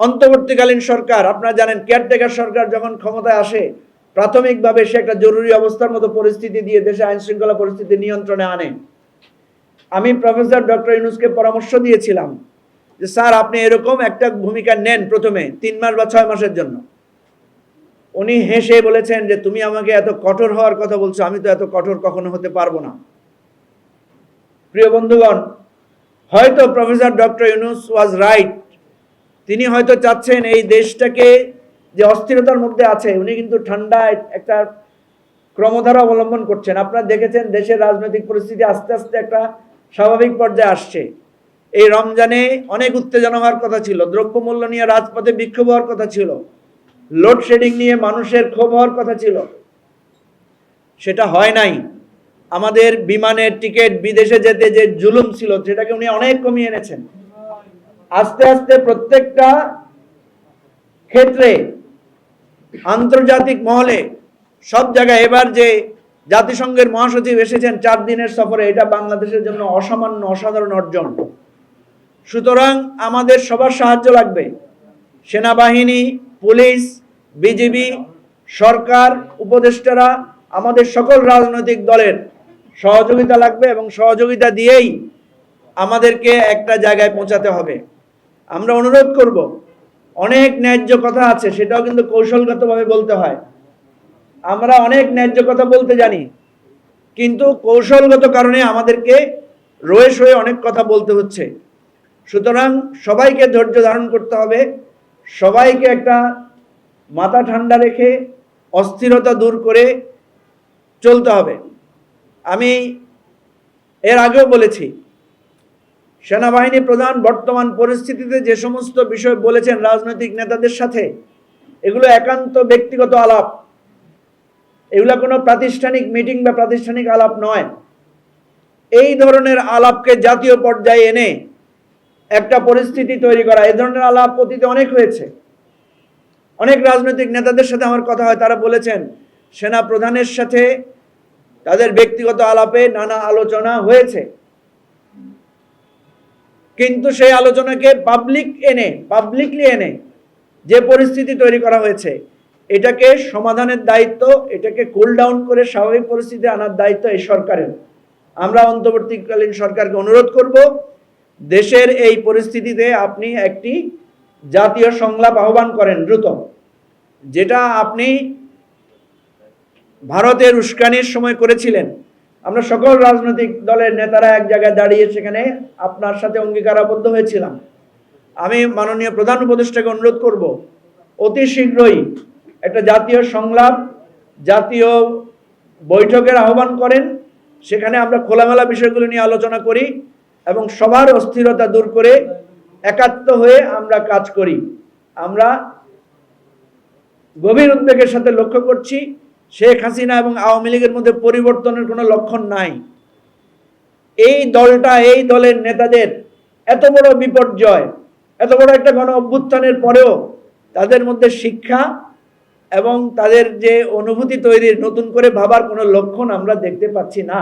অন্তর্বর্তীকালীন সরকার, আপনারা জানেন কেয়ারটেকার সরকার যখন ক্ষমতায় আসে, প্রাথমিকভাবে সে একটা জরুরি অবস্থার মতো পরিস্থিতি দিয়ে দেশে আইন শৃঙ্খলা পরিস্থিতি নিয়ন্ত্রণে আনে। আমি প্রফেসর ডক্টর ইউনুসকে পরামর্শ দিয়েছিলাম যে, স্যার, আপনি এরকম একটা ভূমিকা নেন প্রথমে, তিন মাস বা ছয় মাসের জন্য। উনি হেসে বলেছেন যে, তুমি আমাকে এত কঠোর হওয়ার কথা বলছো, আমি তো এত কঠোর কখনো হতে পারব না। প্রিয় বন্ধুগণ, হয়তো professor doctor Yunus was right তিনি হয়তো চাচ্ছেন এই দেশটাকে যে অস্থিরতার মধ্যে আছে, উনি কিন্তু ঠান্ডা একটা ক্রমধারা অবলম্বন করছেন। আপনারা দেখেছেন দেশের রাজনৈতিক পরিস্থিতি আস্তে আস্তে একটা স্বাভাবিক পর্যায়ে আসছে। এই রমজানে অনেক উত্তেজনা হওয়ার কথা ছিল, দ্রব্যমূল্য নিয়ে রাজপথে বিক্ষোভ হওয়ার কথা ছিল, লোডশেডিং নিয়ে মানুষের ক্ষোভ হওয়ার কথা ছিল। সেটা হয় নাই। আমাদের বিমানের টিকিট বিদেশে যেতে যে জুলুম ছিল, সেটাকে উনি অনেক কমিয়ে এনেছেন। আস্তে আস্তে প্রত্যেকটা ক্ষেত্রে, আন্তর্জাতিক মহলে, সব জায়গায় এবার যে জাতিসংঘের মহাসচিব এসেছেন চার দিনের সফরে, এটা বাংলাদেশের জন্য অসামান্য, অসাধারণ অর্জন। সুতরাং আমাদের সবার সাহায্য লাগবে। সেনাবাহিনী, পুলিশ, বিজিবি, সরকার, উপদেষ্টারা, আমাদের সকল রাজনৈতিক দলের সহযোগিতা লাগবে এবং সহযোগিতা দিয়েই আমাদেরকে একটা জায়গায় পৌঁছাতে হবে। আমরা অনুরোধ করব, অনেক ন্যায্য কথা আছে, সেটাও কিন্তু কৌশলগতভাবে বলতে হয়। আমরা অনেক ন্যায্য কথা বলতে জানি, কিন্তু কৌশলগত কারণে আমাদেরকে রয়ে সয়ে অনেক কথা বলতে হচ্ছে। সুতরাং সবাইকে ধৈর্য ধারণ করতে হবে, সবাইকে একটা মাথা ঠান্ডা রেখে অস্থিরতা দূর করে চলতে হবে। আমি এর আগেও বলেছি সেনাবাহিনী প্রধান বর্তমান পরিস্থিতিতে যে সমস্ত বিষয় বলেছেন রাজনৈতিক নেতাদের সাথে, এগুলো একান্ত ব্যক্তিগত আলাপ। এগুলো কোনো প্রাতিষ্ঠানিক মিটিং বা প্রাতিষ্ঠানিক আলাপ নয়। এই ধরনের আলাপকে জাতীয় পর্যায়ে এনে একটা পরিস্থিতি তৈরি করা। এই ধরনের আলাপ অতীতে অনেক হয়েছে। অনেক রাজনৈতিক নেতাদের সাথে আমার কথা হয়। তারা বলেছেন, সেনা প্রধানের সাথে তাদের ব্যক্তিগত আলাপে নানা আলোচনা হয়েছে। কিন্তু সেই আলোচনাকে পাবলিক এনে পাবলিকলি এনে যে পরিস্থিতি তৈরি করা হয়েছে, এটাকে সমাধানের দায়িত্ব, এটাকে কুল ডাউন করে স্বাভাবিক পরিস্থিতি আনার দায়িত্ব এই সরকারের। আমরা অন্তর্বর্তীকালীন সরকারকে অনুরোধ করব, দেশের এই পরিস্থিতিতে আপনি একটি জাতীয় সংলাপ আহ্বান করেন দ্রুত, যেটা আপনি ভারতের উস্কানির সময় করেছিলেন। আমরা সকল রাজনৈতিক দলের নেতারা এক জায়গায় দাঁড়িয়ে সেখানে আপনার সাথে অঙ্গীকারাবদ্ধ হয়েছিলাম। আমি মাননীয় প্রধান উপদেষ্টাকে অনুরোধ করব, অতি শীঘ্রই একটা জাতীয় সংলাপ, জাতীয় বৈঠকের আহ্বান করেন। সেখানে আমরা খোলামেলা বিষয়গুলো নিয়ে আলোচনা করি এবং সবার অস্থিরতা দূর করে একাত্ম হয়ে আমরা কাজ করি। আমরা গভীর উদ্বেগের সাথে লক্ষ্য করছি। শেখ হাসিনা এবং আওয়ামী লীগের মধ্যে পরিবর্তনের কোনো লক্ষণ নাই। এই দলটা, এই দলের নেতাদের এত বড় বিপর্যয়, এত বড় একটা গণ অভ্যুত্থানের পরেও তাদের মধ্যে শিক্ষা এবং তাদের যে অনুভূতি তৈরির নতুন করে ভাবার কোনো লক্ষণ আমরা দেখতে পাচ্ছি না।